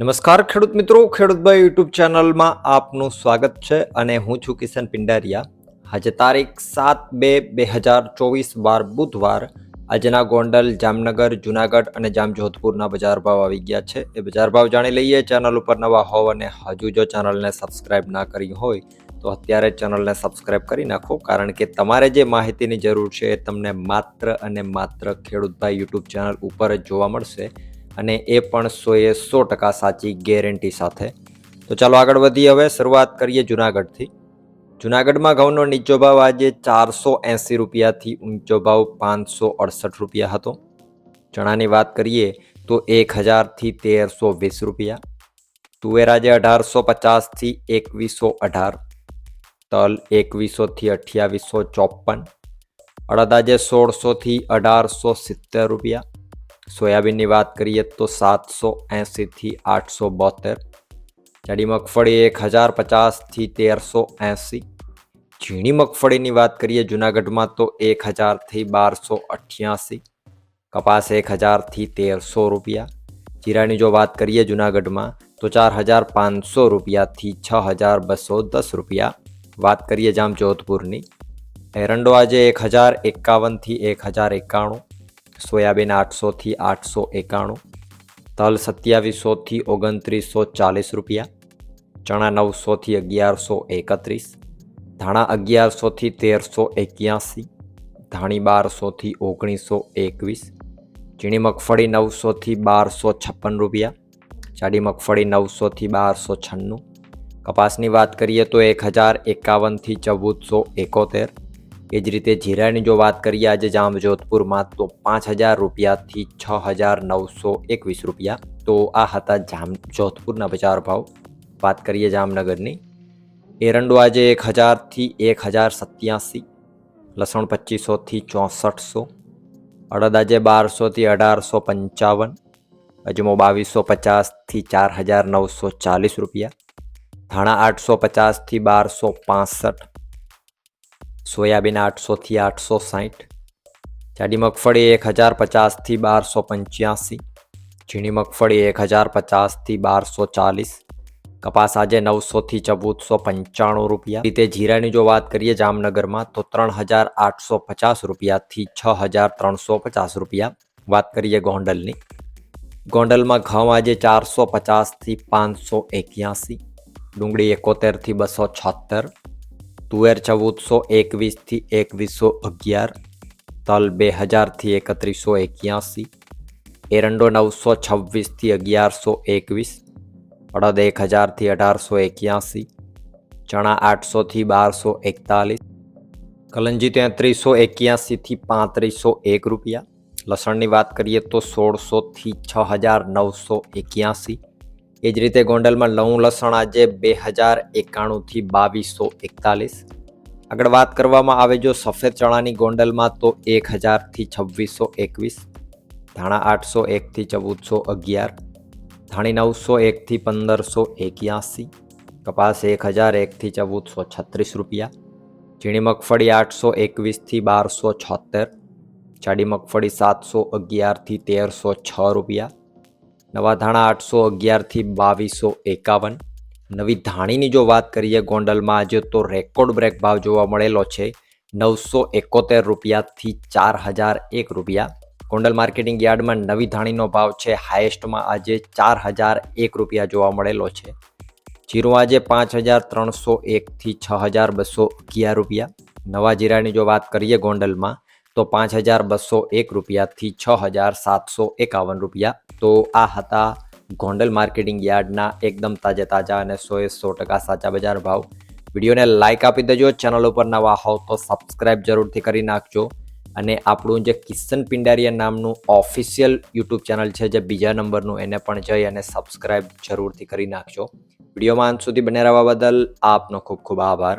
નમસ્કાર, ખેડૂત મિત્રો. ખેડૂતભાઈ યુટ્યુબ ચેનલમાં આપનું સ્વાગત છે અને હું છું કિશન પિંડારિયા. આજે તારીખ સાત બે બે હજાર ચોવીસ વાર બુધવાર આજના ગોંડલ, જામનગર, જુનાગઢ અને જામજોધપુરના બજાર ભાવ આવી ગયા છે. એ બજાર ભાવ જાણી લઈએ. ચેનલ ઉપર નવા હોવ અને હજુ જો ચેનલને સબસ્ક્રાઇબ ના કરી હોય, તો અત્યારે ચેનલને સબસ્ક્રાઇબ કરી નાખો. કારણ કે તમારે જે માહિતીની જરૂર છે એ તમને માત્ર અને માત્ર ખેડૂતભાઈ યુટ્યુબ ચેનલ ઉપર જ જોવા મળશે. અને એ પણ સોએ સો ટકા સાચી ગેરંટી સાથે. તો ચાલો આગળ વધીએ હવે, શરૂઆત કરીએ જુનાગઢથી. જુનાગઢમાં ઘઉંનો નીચો ભાવ આજે ચારસો એંસી રૂપિયાથી ઊંચો ભાવ પાંચસો અડસઠ રૂપિયા હતો. ચણાની વાત કરીએ તો એક હજારથી તેરસો વીસ રૂપિયા. તુવેર આજે અઢારસો પચાસથી એકવીસો અઢાર. તલ એકવીસોથી અઠ્યાવીસો ચોપન. અડદ આજે સોળસોથી અઢારસો સિત્તેર રૂપિયા. સોયાબીનની વાત કરીએ તો સાતસો એંસીથી આઠસો બોતેર, જાડી મગફળી એક હજાર પચાસથી તેરસો એંસી, ઝીણી મગફળીની વાત કરીએ જુનાગઢમાં તો એક હજારથી બારસો અઠ્યાસી, કપાસ એક હજારથી તેરસો રૂપિયા, જીરાની જો વાત કરીએ જુનાગઢમાં તો ચાર હજાર પાંચસો રૂપિયાથી છ હજાર બસો દસ રૂપિયા, વાત કરીએ જામ જોધપુરની એરંડો આજે એક હજાર એકાવનથી એક હજાર એકાણું સોયાબીન આઠસોથી આઠસો એકાણું, તલ સત્યાવીસોથી ઓગણત્રીસો ચાલીસ રૂપિયા, ચણા નવસોથી અગિયારસો એકત્રીસ, ધાણા અગિયારસોથી તેરસો એક્યાસી, ધાણી બારસોથી ઓગણીસો એકવીસ ચીણી મગફળી નવસોથી બારસો છપ્પન રૂપિયા, જાડી મગફળી નવસોથી બારસો છન્નું. કપાસની વાત કરીએ તો એક હજાર એકાવનથી ચૌદસો એકોતેર એ જ રીતે જીરાની જો વાત કરીએ આજે જામજોધપુરમાં, તો પાંચ હજાર રૂપિયાથી છ હજાર નવસો એકવીસ રૂપિયા. તો આ હતા જામ જોધપુરના બજાર ભાવ. વાત કરીએ જામનગરની. એરંડો આજે એક હજારથી એક હજાર સત્યાસી, લસણ પચીસોથી ચોસઠસો, અડદ આજે બારસોથી અઢારસો પંચાવન, અજમો બાવીસો પચાસથી ચાર હજાર નવસો ચાલીસ રૂપિયા, ધાણા આઠસો પચાસથી બારસો પાસઠ સોયાબીન આઠસોથી આઠસો સાઠ જાડી મગફળી એક હજાર પચાસથી બારસો પંચ્યાસી, ઝીણી મગફળી એક હજાર પચાસથી બારસો ચાલીસ, કપાસ આજે નવસોથી ચૌદસો પંચાણું રૂપિયા. રીતે જીરાની જો વાત કરીએ જામનગરમાં તો ત્રણ હજાર આઠસો પચાસ રૂપિયાથી છ હજાર ત્રણસો પચાસ રૂપિયા. વાત કરીએ ગોંડલની. ગોંડલમાં ઘઉં આજે ચારસો પચાસથી પાંચસો એક્યાસી, ડુંગળી એકોતેરથી બસો છોતેર તુવેર ચૌદસો એકવીસથી એકવીસો અગિયાર તલ બે હજારથી એકત્રીસો એક્યાસી, એરંડો નવસો છવ્વીસથી અગિયારસો એકવીસ, અડદ એક હજારથી અઢારસો એક્યાસી, ચણા આઠસોથી બારસો એકતાલીસ, કલંજી તેત્રીસો એક્યાસીથી પાંત્રીસો એક રૂપિયા, લસણની વાત કરીએ તો સોળસોથી છ હજાર નવસો એક્યાસી એ જ રીતે ગોંડલમાં લઉં લસણ આજે બે હજાર એકાણુંથી બાવીસો એકતાલીસ. આગળ વાત કરવામાં આવે જો સફેદ ચણાની ગોંડલમાં તો એક હજારથી છવ્વીસો એકવીસ, ધાણા આઠસો એકથી ચૌદસો અગિયાર, ધાણી નવસો એકથી પંદરસો એક્યાસી, કપાસ એક હજાર એકથી ચૌદસો છત્રીસ રૂપિયા, ઝીણી મગફળી આઠસો એકવીસથી બારસો છોતેર જાડી મગફળી સાતસો અગિયારથી તેરસો છ રૂપિયા નવા ધાણા આઠસો અગિયારથી બાવીસો એકાવન. નવી ધાણીની જો વાત કરીએ, ગોંડલમાં આજે તો રેકોર્ડ બ્રેક ભાવ જોવા મળેલો છે. નવસો એકોતેર રૂપિયાથી ચાર હજાર એક રૂપિયા. ગોંડલ માર્કેટિંગ યાર્ડમાં નવી ધાણીનો ભાવ છે હાઈએસ્ટમાં આજે ચાર હજાર એક રૂપિયા જોવા મળેલો છે. જીરું આજે પાંચ હજાર ત્રણસો એકથી છ હજાર બસો અગિયાર રૂપિયા. નવા જીરાની જો વાત કરીએ ગોંડલમાં તો પાંચ હજાર બસો એક રૂપિયાથી છ હજાર સાતસો એકાવન રૂપિયા. તો આ હતા ગોંડલ માર્કેટિંગ યાર્ડના એકદમ તાજા તાજા અને સોએ સો ટકા સાચા બજાર ભાવ. વિડીયોને લાઇક આપી દેજો, ચેનલ ઉપર નવા હોવ તો સબસ્ક્રાઇબ જરૂરથી કરી નાખજો. અને આપણું જે કિશન પિંડારિયા નામનું ઓફિશિયલ યુટ્યુબ ચેનલ છે, જે બીજા નંબરનું, એને પણ જઈ અને સબસ્ક્રાઇબ જરૂરથી કરી નાખજો. વિડીયોમાં અંત સુધી બને રહેવા બદલ આપનો ખૂબ ખૂબ આભાર.